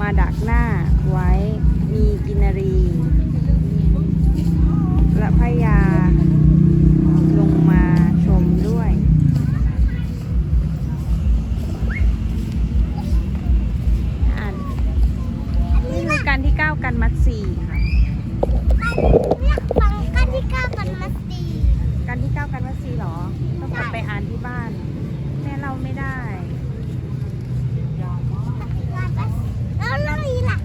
มาดักหน้าไว้มีกินารี และพญาลงมาชมด้วย อ่านนี่คือการที่ 9 กันมัดสี่ค่ะ เนี่ยฟังกันที่เก้ากันมาตี การที่ 9 กันมัดสี่หรอ ต้องกลับไปอ่านที่บ้าน แม่เราไม่ได้ แล้วเรื่องนี้ล่ะ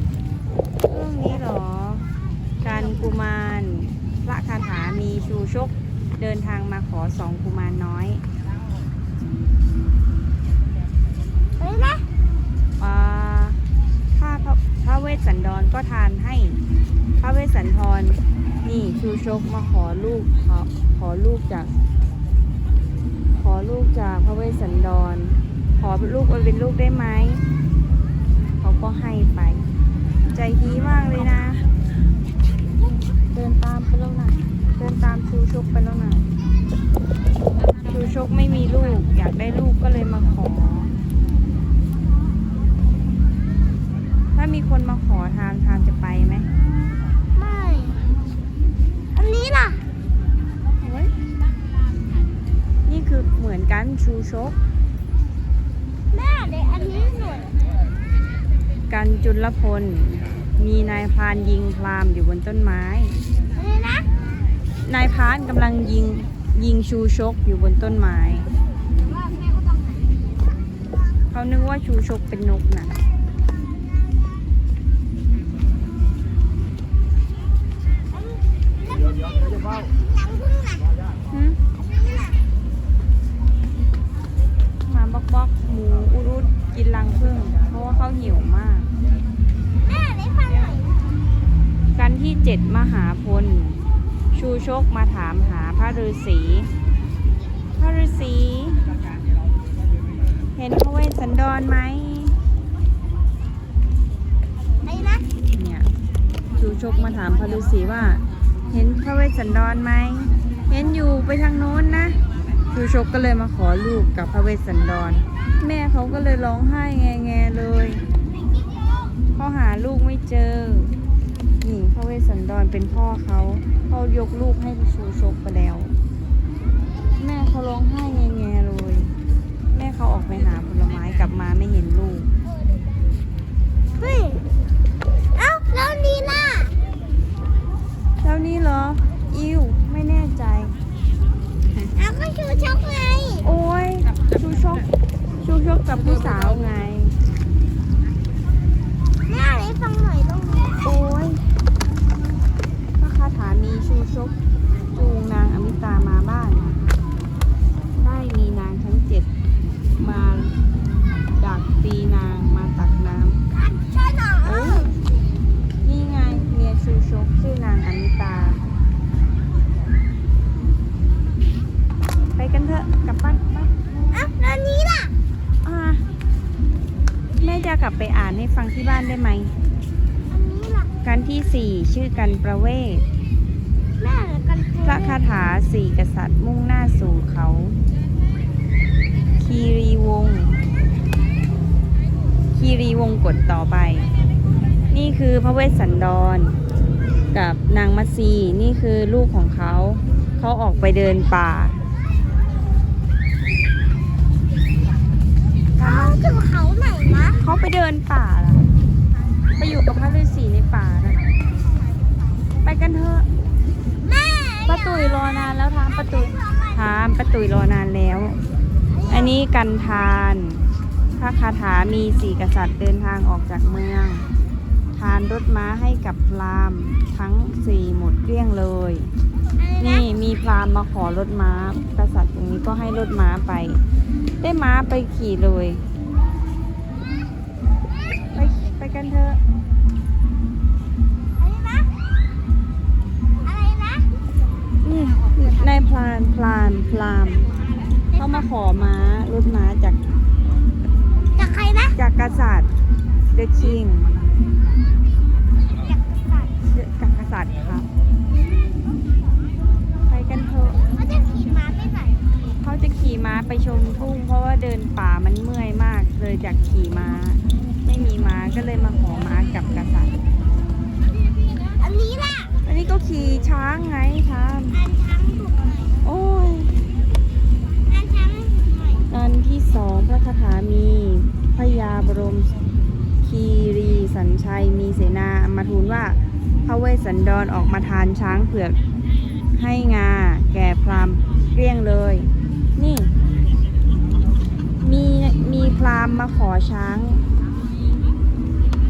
เรื่องนี้เหรอ การกุมารพระคาถามี ชูชกเดินทางมาขอสองกุมารน้อยเฮ้ยนะอ่าถ้าพระพระเวสสันดรก็ทานให้พระเวสสันทรนี่ชูชกมาขอลูกขอขอลูกจาก ขอลูกจากพระเวสสันดร ขอลูกเอาเป็นลูกได้ไหมเขาก็ให้ไป ใจดีมากเลยนะ ชูชกไปแล้วนะชูชกไม่มีลูก อยากได้ลูกก็เลยมาขอ ถ้ามีคนมาขอทานทานจะไปไหมไม่ อันนี้ล่ะนี่คือเหมือนกันชูชกแม่เด็กอันนี้หน่วยกันจุลพลมีนายพรานยิงพรามอยู่บนต้นไม้อันนี้นะ นายพานกำลังยิงยิงชูชกอยู่บนต้นไม้ เขานึกว่าชูชกเป็นนกนะหลังพึ่งหลังหึ ฤาษีพระฤาษีเห็นพระเวสสันดรไหมไอ้นะเนี่ยชูชกมาถามพระฤาษีว่า เห็นพระเวสสันดรไหมเห็นอยู่ไปทางโน้นนะชูชกก็เลยมาขอลูกกับพระเวสสันดร แม่เขาก็เลยร้องไห้แงแงๆเลยเขาหาลูกไม่เจอ นี่พระเวสสันดรเป็นพ่อเขาเขายกลูกให้ชูชกไปแล้ว แม่เขาร้องไห้แง แม่จะกลับไปอ่านให้ฟังที่บ้านได้ไหมอันนี้ล่ะกันที่สี่ชื่อกันประเวศ แม่เหลือกันพระคาถาสี่กษัตริย์มุ่งหน้าสู่เขา คีรีวงศ์คีรีวงศ์กฎต่อไป นี่คือพระเวสสันดร กับนางมัตสีนี่คือลูกของเขา เขาออกไปเดินป่า เขาถึงเขาไหนนะเขาไปเดินป่าล่ะ ไปอยู่กับพระฤาษีในป่านะไปกันเถอะแม่ป้าตุ๋ยรอนานแล้วถามป้าตุ๋ยถามป้าตุ๋ยรอนานแล้ว อันนี้กันทานพระคาถามีสี่กษัตริย์เดินทางออกจากเมือง ทานรถม้าให้กับพราหมณ์ทั้งสี่หมดเกลี้ยงเลย นี่มีพราหมณ์มาขอรถม้ากษัตริย์อย่างนี้ก็ให้รถม้าไป ได้ม้าไปขี่เลย ไปไปกันเถอะอะไรนะอะไรนะนี่นายพรานพรานพรามเขามาขอม้ารถม้าจาก จากใครนะ จากกษัตริย์ The King เพราะว่าเดินป่ามันเมื่อยมากเลยจากขี่ม้า ไม่มีม้าก็เลยมาขอม้ากับกษัตริย์อันนี้ล่ะ อันนี้ก็ขี่ช้างไงทามอันช้างถูกหน่อยโอ้ยอันช้างถูกหน่อยอันที่สองพระคาถามีพระยาบรมคีรีสัญชัยมีเสนามาทูลว่าพระเวสสันดรออกมาทานช้างเผือกให้งาแก่พราหมณ์เกลี้ยงเลย นี่ มีมี พราหมณ์มาขอช้าง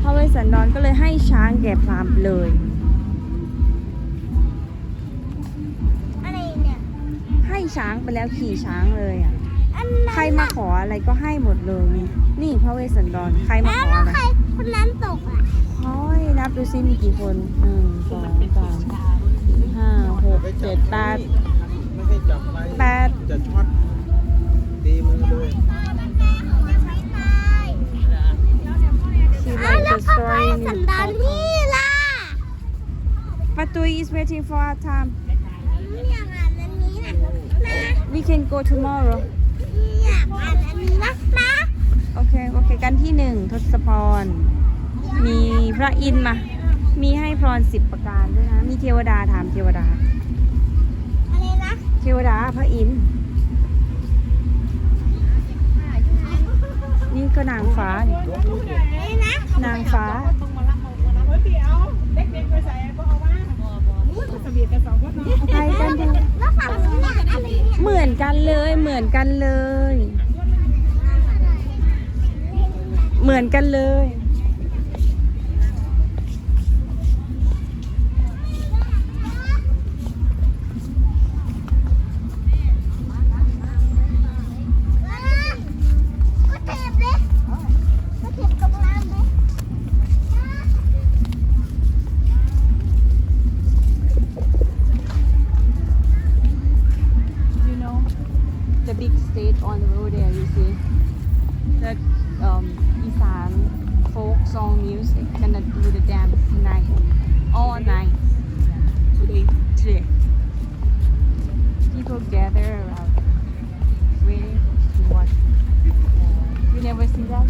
พระเวสสันดรก็เลยให้ช้างแก่พราหมณ์เลย อะไรเนี่ย ให้ช้างไปแล้วขี่ช้างเลยอะ อันนั้นใครมาขออะไรก็ให้หมดเลยนี่นี่พระเวสสันดรใครมาแล้วขอแล้วอะไรใครคนนั้นตกอะโอ้ยนับดูซิมีกี่คนหนึ่งสองสามสี่ห้าหกเจ็ดแปด waiting for our time we can go tomorrow อยากอ่านอันนี้นะนะโอเคโอเคกันที่หนึ่งทศพร มีพระอินทร์มา มีให้พรสิบประการด้วยนะ มีเทวดาถามเทวดา เทวดาพระอินทร์นี่ก็นางฟ้า นางฟ้าใครกันดูแล้วฝั่งนี้ล่ะอะ ไปกันดูเหมือนกันเลยเหมือนกันเลย เหมือนกันเลย soul music. Gonna do the dance tonight, all night, today, today. People gather around, waiting to watch. You never seen that?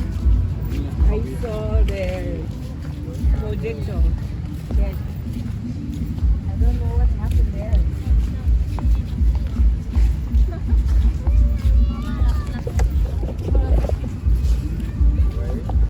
I saw the projector. Yes. I don't know what happened there.